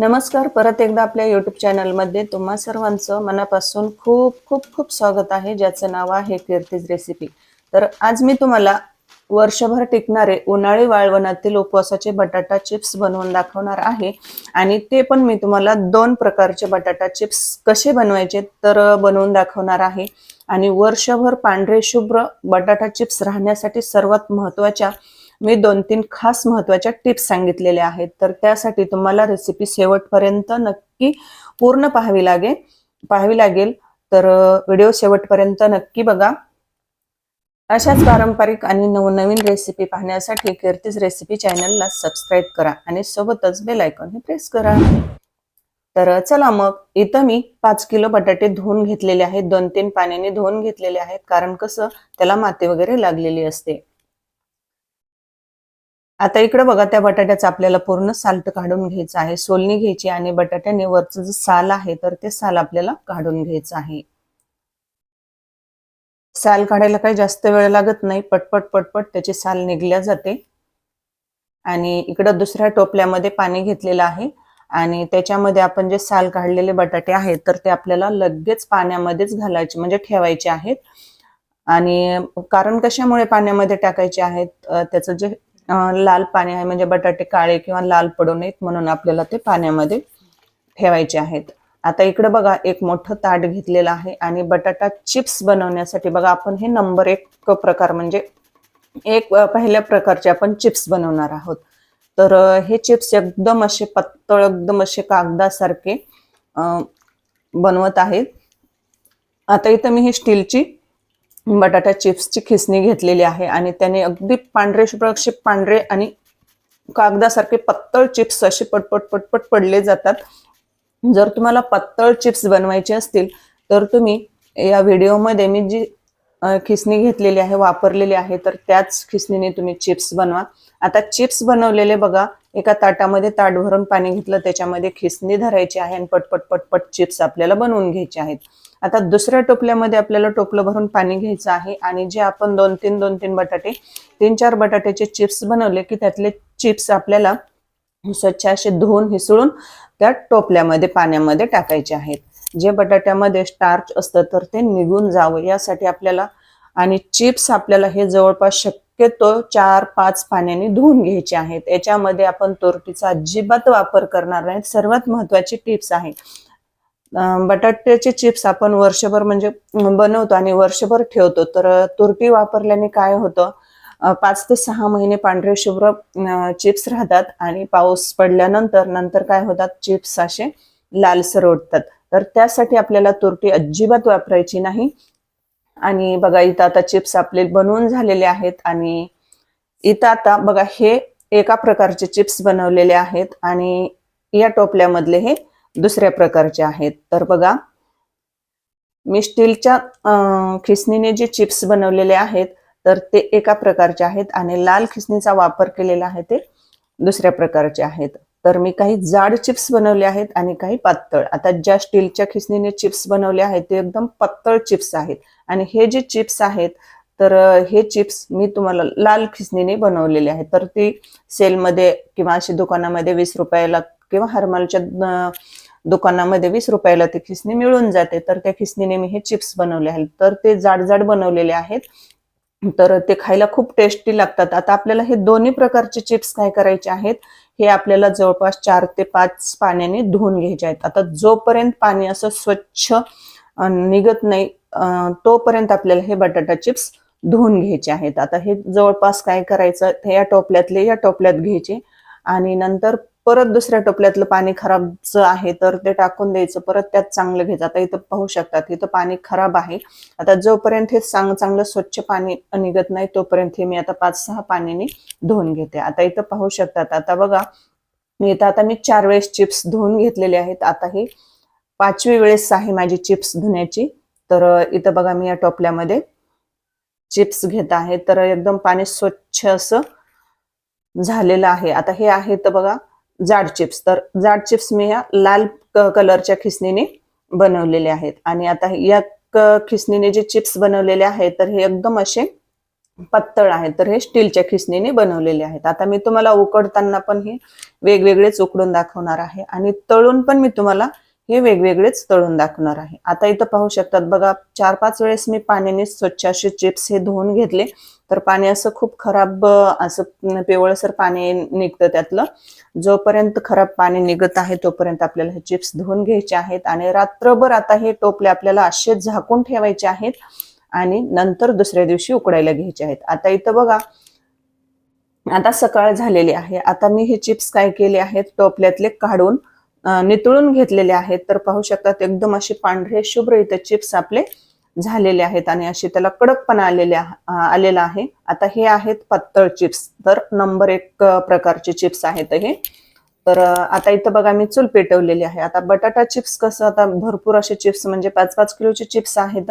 नमस्कार. परत एकदा आपल्या युट्यूब चॅनलमध्ये तुम्हा सर्वांचं मनापासून खूप खूप खूप स्वागत आहे ज्याचं नाव आहे कीर्तीज रेसिपी तर आज मी तुम्हाला वर्षभर टिकणारे उन्हाळी वाळवणातील उपवासाचे बटाटा चिप्स बनवून दाखवणार आहे. आणि ते पण मी तुम्हाला दोन प्रकारचे बटाटा चिप्स कसे बनवायचे तर बनवून दाखवणार आहे. आणि वर्षभर पांढरे शुभ्र बटाटा चिप्स राहण्यासाठी सर्वात महत्त्वाच्या मी दोन तीन खास महत्त्वाच्या टिप्स सांगितलेल्या आहेत. तर त्यासाठी तुम्हाला रेसिपी शेवटपर्यंत नक्की पूर्ण पाहावी लागेल. पाहावी लागेल. तर व्हिडिओ शेवटपर्यंत नक्की बघा. अशाच पारंपरिक आणि नवनवीन रेसिपी पाहण्यासाठी कीर्तीज रेसिपी चॅनलला सबस्क्राईब करा आणि सोबतच बेल आयकॉन प्रेस करा. तर चला मग. इथं मी पाच किलो बटाटे धुवून घेतलेले आहेत. दोन तीन पाण्याने धुवून घेतलेले आहेत. कारण कसं? त्याला माती वगैरे लागलेली असते. आता इकडे बघा त्या बटाट्याचं आपल्याला पूर्ण साल्ट काढून घ्यायचं आहे. सोलणी घ्यायची आणि बटाट्याने वरचं जे साल आहे तर ते साल आपल्याला काढून घ्यायचं आहे. साल काढायला काही जास्त वेळ लागत नाही. पटपट पटपट त्याची साल निघल्या जाते. आणि इकडं दुसऱ्या टोपल्यामध्ये पाणी घेतलेलं आहे. आणि त्याच्यामध्ये आपण जे साल काढलेले बटाटे आहेत तर ते आपल्याला लगेच पाण्यामध्येच घालायचे म्हणजे ठेवायचे आहेत. आणि कारण कशामुळे पाण्यामध्ये टाकायचे आहेत? त्याचं जे लाल पाणी आहे म्हणजे बटाटे काळे किंवा लाल पडू नयेत म्हणून आपल्याला ते पाण्यामध्ये ठेवायचे आहेत. आता इकडे बघा एक मोठं ताट घेतलेलं आहे आणि बटाटा चिप्स बनवण्यासाठी बघा आपण हे नंबर एक प्रकार म्हणजे एक पहिल्या प्रकारचे आपण चिप्स बनवणार आहोत. तर हे चिप्स एकदम असे पत्तळ एकदम असे कागदासारखे बनवत आहेत. आता इथं मी ही स्टीलची बटाटा चिप्सची खिसणी घेतलेली आहे आणि त्याने अगदी पांढरे शुभ्र पांढरे आणि कागदासारखे पत्तळ चिप्स असे पटपट पटपट पडले जातात. जर तुम्हाला पत्तळ चिप्स बनवायचे असतील तर तुम्ही या व्हिडिओमध्ये मी जी खिसणी घेतलेली आहे वापरलेली आहे तर त्याच खिसणीने तुम्ही चिप्स बनवा. आता चिप्स बनवलेले बघा एका ताटामध्ये ताट भरून पाणी घेतलं त्याच्यामध्ये खिसणी धरायची आहे आणि पटपट पटपट चिप्स आपल्याला बनवून घ्यायचे आहेत. आता दुसऱ्या टोपल्यामध्ये आपल्याला टोपलं भरून पाणी घ्यायचं आहे आणि जे आपण दोन तीन दोन तीन बटाटे तीन चार बटाट्याचे चिप्स बनवले की त्यातले चिप्स आपल्याला स्वच्छ असे धुवून हिसळून त्या टोपल्यामध्ये पाण्यामध्ये टाकायचे आहेत. जे बटाट्यामध्ये स्टार्च असतं तर ते निघून जावं. यासाठी आपल्याला आणि चिप्स आपल्याला हे जवळपास शक्यतो चार पाच पाण्याने धुवून घ्यायचे आहेत. याच्यामध्ये आपण तोरटीचा अजिबात वापर करणार नाही. सर्वात महत्वाची टिप्स आहे. बटाट्याचे चिप्स आपण वर्षभर म्हणजे बनवतो आणि वर्षभर ठेवतो. तर तुरटी वापरल्याने काय होतं पाच ते सहा महिने पांढरे शुभ्र चिप्स राहतात आणि पाऊस पडल्यानंतर नंतर काय होतात चिप्स असे लालसर उठतात तर त्यासाठी आपल्याला तुरटी अजिबात वापरायची नाही. आणि बघा इथं आता चिप्स आपले बनवून झालेले आहेत आणि इथं आता बघा हे एका प्रकारचे चिप्स बनवलेले आहेत आणि या टोपल्यामधले हे दुसऱ्या प्रकारचे आहेत. तर बघा मी स्टीलच्या खिसणीने जे चिप्स बनवलेले आहेत तर ते एका प्रकारचे आहेत आणि लाल खिसणीचा वापर केलेला आहे ते दुसऱ्या प्रकारचे आहेत. तर मी काही जाड चिप्स बनवले आहेत आणि काही पातळ. आता ज्या स्टीलच्या खिसणीने चिप्स बनवले आहेत ते एकदम पातळ चिप्स आहेत. आणि हे जे चिप्स आहेत तर हे चिप्स मी तुम्हाला लाल खिसणीने बनवलेले आहेत. तर ती सेलमध्ये किंवा अशी दुकानामध्ये वीस रुपयाला किंवा हरमालच्या दुकानामध्ये वीस रुपयाला ती खिसणी मिळून जाते. तर त्या खिसणीने मी हे चिप्स बनवले आहेत. तर ते जाड जाड बनवलेले आहेत. तर ते खायला खूप टेस्टी लागतात. आता आपल्याला हे दोन्ही प्रकारचे चिप्स काय करायचे आहेत हे आपल्याला जवळपास चार ते पाच पाण्याने धुवून घ्यायचे आहेत. आता जोपर्यंत पाणी असं स्वच्छ निघत नाही तोपर्यंत आपल्याला हे बटाटा चिप्स धुवून घ्यायचे आहेत. आता हे जवळपास काय करायचं या टोपल्यातले या टोपल्यात घ्यायचे आणि नंतर परत दुसऱ्या टोपल्यातलं पाणी खराबचं आहे तर ते टाकून द्यायचं परत त्यात चांगलं घ्यायचं. आता इथं पाहू शकतात इथं पाणी खराब आहे. आता जोपर्यंत हे चांग चांगलं स्वच्छ पाणी निघत नाही तोपर्यंत हे मी आता पाच सहा पाण्याने धुवून घेते. आता इथं पाहू शकतात. आता बघा मी इथं आता मी चार वेळेस चिप्स धुवून घेतलेले आहेत. आता ही पाचवी वेळेस आहे माझी चिप्स धुण्याची. तर इथं बघा मी या टोपल्यामध्ये चिप्स घेत आहे. तर एकदम पाणी स्वच्छ असं झालेलं आहे. आता हे आहे तर बघा जाड चिप्स. तर जाड चिप्स मी या लाल कलरच्या खिसणीने बनवलेले आहेत. आणि आता या खिसणीने जे चिप्स बनवलेले आहेत तर हे एकदम असे पातळ आहेत. तर हे स्टीलच्या खिसणीने बनवलेले आहेत. आता मी तुम्हाला उकडताना पण हे वेगवेगळेच उकडून दाखवणार आहे. आणि तळून पण मी तुम्हाला हे वेगवेगळेच तळून दाखवणार आहे. आता इथं पाहू शकतात बघा चार पाच वेळेस मी पाण्याने स्वच्छ असे चिप्स हे धुवून घेतले. तर पाणी असं खूप खराब असं पिवळसर पाणी निघतं त्यातलं. जोपर्यंत खराब पाणी निघत आहे तोपर्यंत आपल्याला हे चिप्स धुवून घ्यायचे आहेत आणि रात्रभर आता हे टोपले आपल्याला असे झाकून ठेवायचे आहेत आणि नंतर दुसऱ्या दिवशी उकडायला घ्यायचे आहेत. आता इथं बघा आता सकाळ झालेली आहे. आता मी हे चिप्स काय केले आहेत टोपल्यातले काढून नितळून घेतलेले आहेत. तर पाहू शकतात एकदम असे पांढरे शुभ्र इथं चिप्स आपले झालेले आहेत आणि असे त्याला कडकपणा आलेले आलेला आहे. आता हे आहेत पातळ चिप्स. तर नंबर एक प्रकारचे चिप्स आहेत हे. तर आता इथं बघा मी चूल पेटवलेली आहे. आता बटाटा चिप्स कसं आता भरपूर असे चिप्स म्हणजे पाच पाच किलोचे चिप्स आहेत.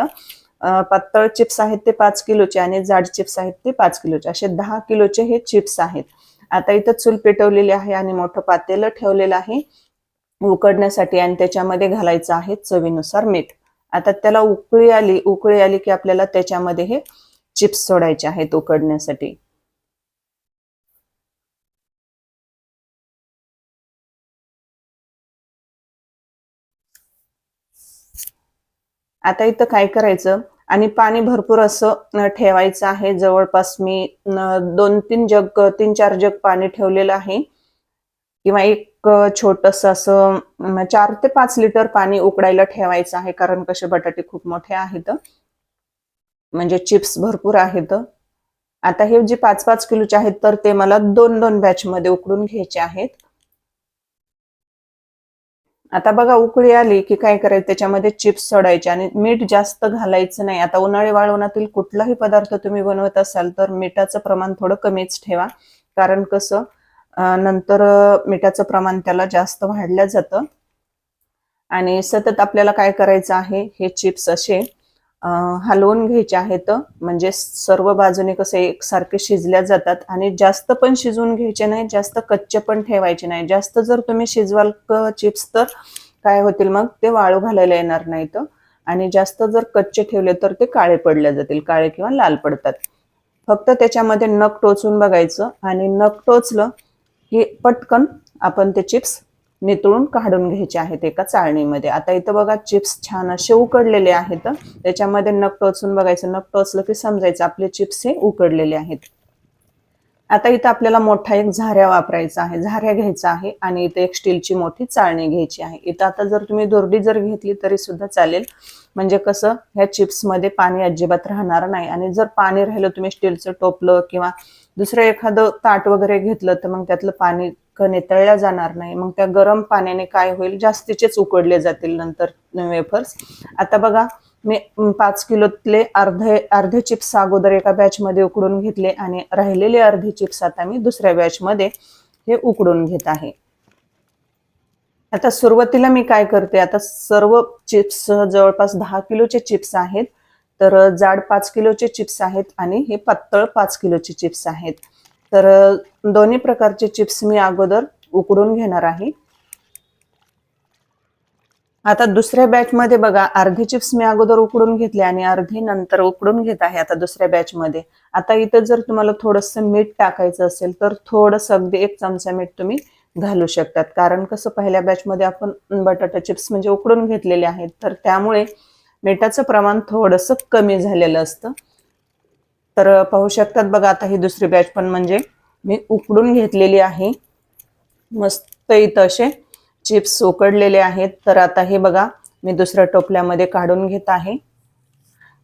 पातळ चिप्स आहेत ते पाच किलोचे आणि जाड चिप्स आहेत ते पाच किलोचे. असे दहा किलोचे हे चिप्स आहेत. आता इथं चूल पेटवलेली आहे आणि मोठं पातेलं ठेवलेलं आहे. उकडण्यासाठी आणि त्याच्यामध्ये घालायचं आहे चवीनुसार मीठ. आता त्याला उकळी आली उकळी आली की आपल्याला त्याच्यामध्ये हे चिप्स सोडायचे आहेत उकडण्यासाठी. आता इथं काय करायचं? आणि पाणी भरपूर असं ठेवायचं आहे. जवळपास मी दोन तीन जग तीन चार जग पाणी ठेवलेलं आहे. किंवा एक छोटस असं चार ते पाच लिटर पाणी उकडायला ठेवायचं आहे कारण कसे बटाटे खूप मोठे आहेत. म्हणजे चिप्स भरपूर आहेत. आता हे जे पाच पाच किलोचे आहेत तर ते मला दोन दोन बॅच मध्ये उकडून घ्यायचे आहेत. आता बघा उकळी आली की काय करायचं? त्याच्यामध्ये चिप्स सोडायचे आणि मीठ जास्त घालायचं नाही. आता उन्हाळी वाळवणातील कुठलाही पदार्थ तुम्ही बनवत असाल तर मिठाचं प्रमाण थोडं कमीच ठेवा. कारण कसं? नंतर मिठाचं प्रमाण त्याला जास्त वाढलं जातं. आणि सतत आपल्याला काय करायचं आहे हे चिप्स असे हलवून घ्यायचे आहेत. म्हणजे सर्व बाजूने कसे एकसारखे शिजल्या जातात आणि जास्त पण शिजवून घ्यायचे नाही जास्त कच्चे पण ठेवायचे नाही. जास्त जर तुम्ही शिजवाल चिप्स तर काय होतील मग? ते वाळू घालायला येणार नाहीत. आणि जास्त जर कच्चे ठेवले तर ते काळे पडले जातील. काळे किंवा लाल पडतात. फक्त त्याच्यामध्ये नख टोचून बघायचं. आणि नख टोचलं की पटकन आपण ते चिप्स नितळून काढून घ्यायचे आहेत एका चाळणीमध्ये. आता इथं बघा चिप्स छान असे उकडलेले आहेत. त्याच्यामध्ये नख टोचून बघायचं नख टोचलं की समजायचं आपले चिप्स हे उकडलेले आहेत. आता इथं आपल्याला मोठा एक झाऱ्या वापरायचा आहे झाऱ्या घ्यायचा आहे आणि इथे एक स्टीलची मोठी चाळणी घ्यायची आहे. इथं आता जर तुम्ही दोरडी जर घेतली तरी सुद्धा चालेल. म्हणजे कसं ह्या चिप्समध्ये पाणी अजिबात राहणार नाही आणि जर पाणी राहिलं तुम्ही स्टीलचं टोपलं किंवा दुसरं एखादं ताट वगैरे घेतलं तर मग त्यातलं पाणी क- जाणार नाही. मग त्या गरम पाण्याने काय होईल? जास्तीचेच उकडले जातील नंतर वेफर्स. आता बघा मी पाच किलोतले अर्धे अर्धे चिप्स अगोदर एका बॅचमध्ये उकडून घेतले आणि राहिलेले अर्धे चिप्स आता मी दुसऱ्या बॅचमध्ये हे उकडून घेत आहे. आता सुरुवातीला मी काय करते आता सर्व चिप्स जवळपास दहा किलोचे चिप्स आहेत तर जाड पाच किलोचे चिप्स आहेत आणि हे पातळ पाच किलोचे चिप्स आहेत. तर दोन्ही प्रकारचे चिप्स मी अगोदर उकडून घेणार आहे. आता दुसऱ्या बॅच मध्ये बघा अर्धे चिप्स मी अगोदर उकडून घेतले आणि अर्धे नंतर उकडून घेत आहे आता दुसऱ्या बॅच मध्ये. आता इथं जर तुम्हाला थोडस मीठ टाकायचं असेल तर थोडस अगदी एक चमचा मीठ तुम्ही घालू शकतात. कारण कसं पहिल्या बॅच मध्ये आपण बटाटा चिप्स म्हणजे उकडून घेतलेले आहेत तर त्यामुळे मिठाचं प्रमाण थोडस कमी झालेलं असतं. तर पाहू शकतात बघा आता ही दुसरी बॅच पण म्हणजे मी उकडून घेतलेली आहे. मस्त इथं असे चिप्स उकडलेले आहेत तर आता हे बघा मी दुसऱ्या टोपल्यामध्ये काढून घेत आहे.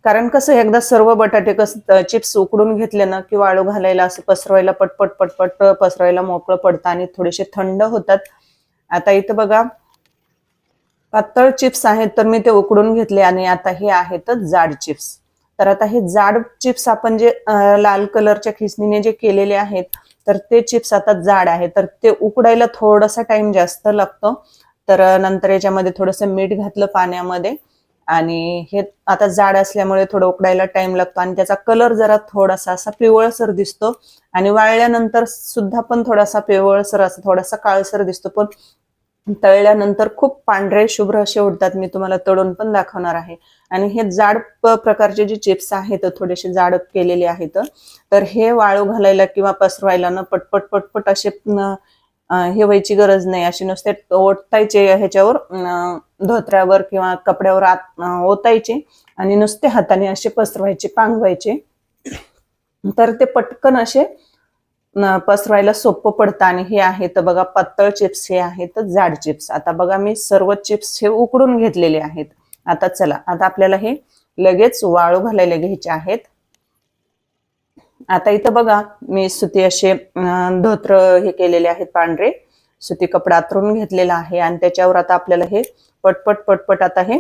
कारण कसं एकदा सर्व बटाटे कसं चिप्स उकडून घेतले ना की वाळू घालायला असं पसरवायला पटपट पटपट पसरवायला मोकळं पडतं आणि थोडेसे थंड होतात. आता इथं बघा पातळ चिप्स आहेत तर मी ते उकडून घेतले आणि आता हे आहेत जाड चिप्स. तर आता हे जाड चिप्स आपण जे लाल कलरच्या खिसणीने जे केलेले आहेत तर ते चिप्स आता जाड आहे. तर ते उकडायला थोडासा टाइम जास्त लागतो. तर नंतर याच्यामध्ये थोडंसं मीठ घातलं पाण्यामध्ये. आणि हे आता जाड असल्यामुळे थोडं उकडायला टाइम लागतो. आणि त्याचा कलर जरा थोडासा असा पिवळसर दिसतो. आणि वाळल्यानंतर सुद्धा पण थोडासा पिवळसर असा थोडासा काळसर दिसतो. पण तळल्यानंतर खूप पांढरे शुभ्र असे उडतात. मी तुम्हाला तळून पण दाखवणार आहे. आणि हे जाड प्रकारचे जे चिप्स आहेत थोडेसे जाड केलेले आहेत. तर हे वाळू घालायला किंवा पसरवायला ना पटपट पटपट असे हे व्हायची गरज नाही. अशी नुसते ओतायचे ह्याच्यावर धोत्र्यावर किंवा कपड्यावर आत ओतायचे आणि नुसते हाताने असे पसरवायचे पांगवायचे तर ते पटकन असे पसरवायला सोपं पडतं आणि हे आहे तर बघा पातळ चिप्स हे आहेत जाड चिप्स. आता बघा मी सर्व चिप्स हे उकडून घेतलेले आहेत. आता चला आता आपल्याला हे लगेच वाळू घालायला घ्यायचे आहेत. आता इथं बघा मी सुती असे धोत्र हे केलेले आहेत पांढरे. सुती कपडा आतरून घेतलेला आहे आणि त्याच्यावर आता आपल्याला हे पटपट पटपट आता हे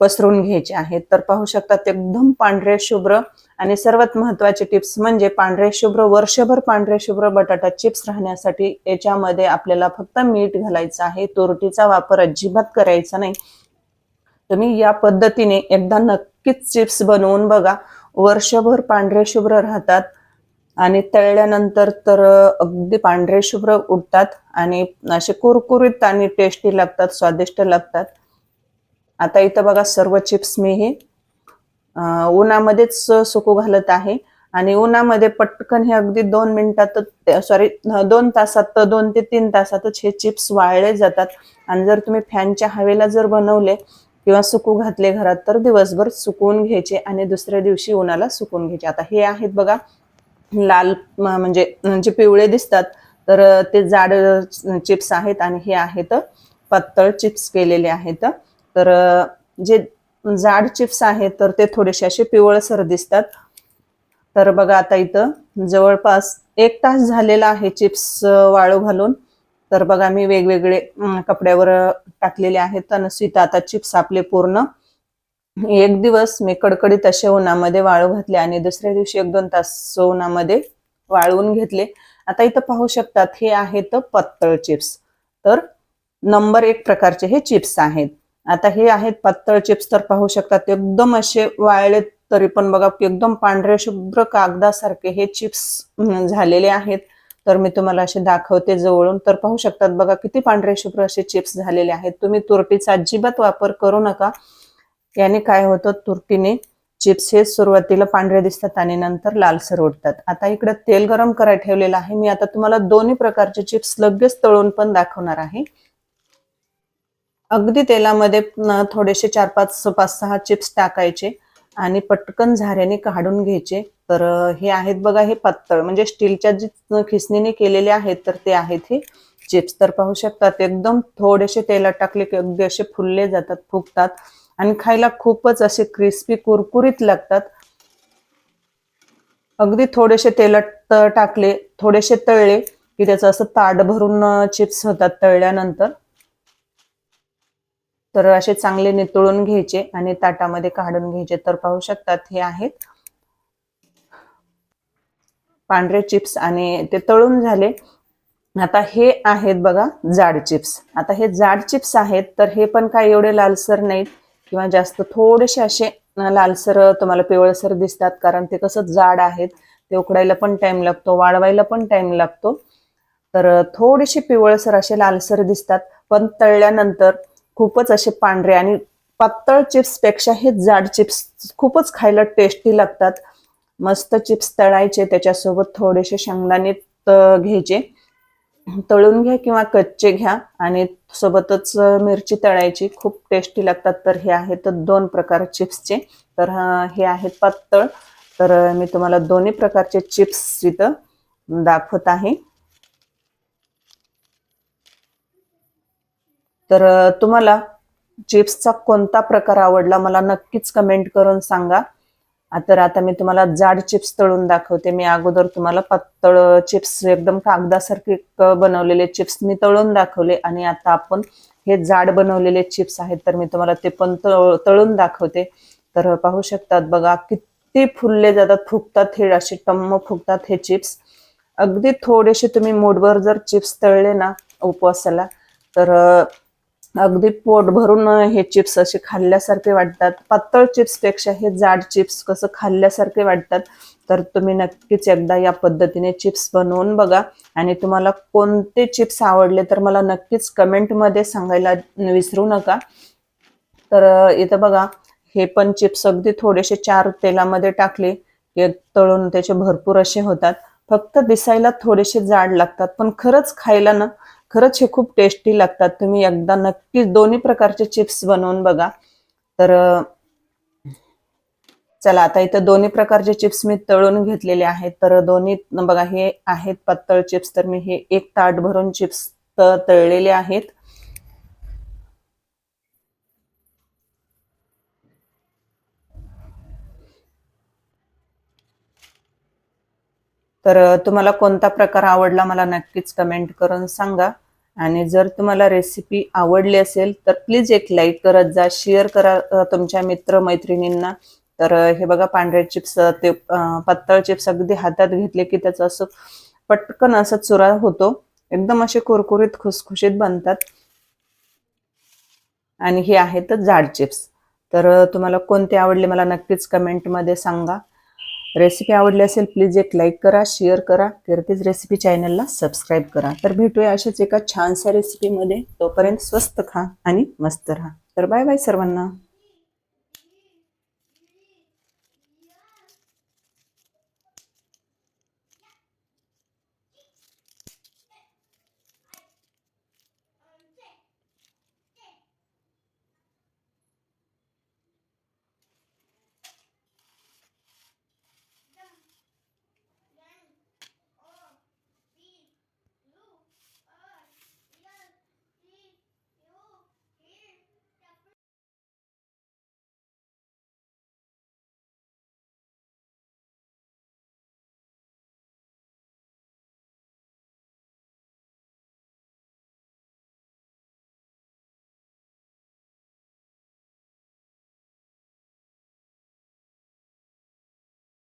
पसरून घ्यायचे आहेत. तर पाहू शकतात एकदम पांढरे शुभ्र आणि सर्वात महत्त्वाचे टिप्स म्हणजे पांढरे शुभ्र वर्षभर पांढरे शुभ्र बटाटा चिप्स राहण्यासाठी याच्यामध्ये आपल्याला फक्त मीठ घालायचं आहे. तुरटीचा वापर अजिबात करायचा नाही. तुम्ही या पद्धतीने एकदा नक्कीच चिप्स बनवून बघा. वर्षभर पांढरे शुभ्र राहतात आणि तळल्यानंतर तर अगदी पांढरे शुभ्र उठतात आणि असे कुरकुरीत आणि टेस्टी लागतात स्वादिष्ट लागतात. आता इथं बघा सर्व चिप्स मी हे उन्हामध्येच सुकू घालत आहे. आणि उन्हामध्ये पटकन हे अगदी दोन मिनिटात सॉरी दोन तासात दोन ते तीन तासातच हे चिप्स वाळले जातात. आणि जर तुम्ही फॅनच्या हवेला जर बनवले किंवा सुकू घातले घरात तर दिवसभर सुकवून घ्यायचे आणि दुसऱ्या दिवशी उन्हाला सुकवून घ्यायचे. आता हे आहेत बघा लाल म्हणजे जे पिवळे दिसतात तर ते जाड चिप्स आहेत आणि हे आहेत पातळ चिप्स केलेले आहेत. तर जे जाड चिप्स आहेत तर ते थोडेसे असे पिवळसर दिसतात. तर बघा आता इथं जवळपास एक तास झालेला आहे चिप्स वाळू घालून. तर बघा मी वेगवेगळे कपड्यावर टाकलेले आहेत. आणि स्वीत आता चिप्स आपले पूर्ण. एक दिवस मी कडकडीत असे उन्हामध्ये वाळू घातले आणि दुसऱ्या दिवशी एक दोन तास उन्हामध्ये वाळवून घेतले. आता इथं पाहू शकतात हे आहेत पत्तळ चिप्स. तर नंबर एक प्रकारचे हे चिप्स आहेत. आता हे आहेत पातळ चिप्स तर पाहू शकतात एकदम असे वाळले तरी पण बघा एकदम पांढरे शुभ्र कागदासारखे हे चिप्स झालेले आहेत. तर मी तुम्हाला असे दाखवते जवळून. तर पाहू शकतात बघा किती पांढरे शुभ्र असे चिप्स झालेले आहेत. तुम्ही तुरटीचा अजिबात वापर करू नका. याने काय होतं तुरटीने चिप्स हे सुरुवातीला पांढरे दिसतात आणि नंतर लालसर उठतात आता इकडे तेल गरम करायला ठेवलेलं आहे. मी आता तुम्हाला दोन्ही प्रकारचे चिप्स लगेच तळून पण दाखवणार आहे. अगदी तेलामध्ये थोडेसे चार पाच पाच सहा चिप्स टाकायचे आणि पटकन झाऱ्याने काढून घ्यायचे. तर हे आहेत बघा हे पातळ. म्हणजे स्टीलच्या जी खिसणीने केलेले आहेत तर ते आहेत हे. चिप्स तर पाहू शकतात एकदम थोडेसे तेलात टाकले की अगदी असे फुलले जातात फुगतात. आणि खायला खूपच असे क्रिस्पी कुरकुरीत लागतात. अगदी थोडेसे तेलात टाकले थोडेसे तळले की त्याचं असं ताट भरून चिप्स होतात तळल्यानंतर. तर असे चांगले नितळून घ्यायचे आणि ताटामध्ये काढून घ्यायचे. तर पाहू शकतात हे आहेत. पांढरे चिप्स आणि ते तळून झाले. आता हे आहेत बघा जाड चिप्स. आता हे जाड चिप्स आहेत तर हे पण काय एवढे लालसर नाहीत किंवा जास्त थोडेसे असे लालसर तुम्हाला पिवळसर दिसतात कारण ते कसं जाड आहेत. ते उकडायला पण टाइम लागतो वाळवायला पण टाइम लागतो. तर थोडेसे पिवळसर असे लालसर दिसतात. पण तळल्यानंतर खूपच असे पांढरे आणि पातळ चिप्सपेक्षा हे जाड चिप्स खूपच खायला टेस्टी लागतात. मस्त चिप्स तळायचे त्याच्यासोबत थोडेसे शेंगदाणे त- घ्यायचे. तळून घ्या किंवा कच्चे घ्या आणि सोबतच मिरची तळायची खूप टेस्टी लागतात. तर हे आहेत दोन प्रकार चिप्सचे. तर हे आहेत पातळ. तर मी तुम्हाला दोन्ही प्रकारचे चिप्स इथं दाखवत आहे. तर तुम्हाला चिप्सचा कोणता प्रकार आवडला मला नक्कीच कमेंट करून सांगा. तर आता मी तुम्हाला जाड चिप्स तळून दाखवते. मी अगोदर तुम्हाला पातळ चिप्स एकदम कागदासारखे क- बनवलेले चिप्स मी तळून दाखवले आणि आता आपण हे जाड बनवलेले चिप्स आहेत तर मी तुम्हाला ते पण तळ- तळून दाखवते. तर पाहू शकतात बघा किती फुलले जातात फुगतात हे असे टम्म फुगतात हे चिप्स. अगदी थोडेसे तुम्ही मूठभर जर चिप्स तळले ना उपवासाला तर अगदी पोट भरून हे चिप्स असे खाल्ल्यासारखे वाटतात. पातळ चिप्सपेक्षा हे जाड चिप्स कसं खाल्ल्यासारखे वाटतात तर तुम्ही नक्कीच एकदा या पद्धतीने चिप्स बनवून बघा. आणि तुम्हाला कोणते चिप्स आवडले तर मला नक्कीच कमेंटमध्ये सांगायला विसरू नका. तर इथं बघा हे पण चिप्स अगदी थोडेसे चार तेलामध्ये टाकले की तळून त्याचे भरपूर असे होतात. फक्त दिसायला थोडेसे जाड लागतात पण खरंच खायला ना खरंच हे खूप टेस्टी लागतात. तुम्ही एकदा नक्कीच दोन्ही प्रकारचे चिप्स बनवून बघा. तर चला आता इथं दोन्ही प्रकारचे चिप्स मी तळून घेतलेले आहेत. तर दोन्ही बघा हे आहेत पातळ चिप्स तर मी हे एक ताट भरून चिप्स तळलेले आहेत. तर तुम्हाला कोणता प्रकार आवडला मला नक्कीच कमेंट करून सांगा. आणि जर तुम्हाला रेसिपी आवडली असेल तर प्लीज एक लाईक करत जा शेअर करा तुमच्या मित्र मैत्रिणींना तर हे बघा पांढरे चिप्स ते पातळ चिप्स अगदी हातात घेतले की त्याचं असं पटकन असं चुरा होतो. एकदम असे कुरकुरीत खुसखुशीत बनतात. आणि हे आहेत जाड चिप्स. तर तुम्हाला कोणते आवडले मला नक्कीच कमेंटमध्ये सांगा. रेसिपी आवडली असेल प्लीज एक लाईक करा शेअर करा. कीर्तीज रेसिपी चॅनलला सबस्क्राईब करा. तर भेटूया अशाच एका छानशा रेसिपीमध्ये तोपर्यंत स्वस्त खा आणि मस्त राहा. तर बाय बाय सर्वांना.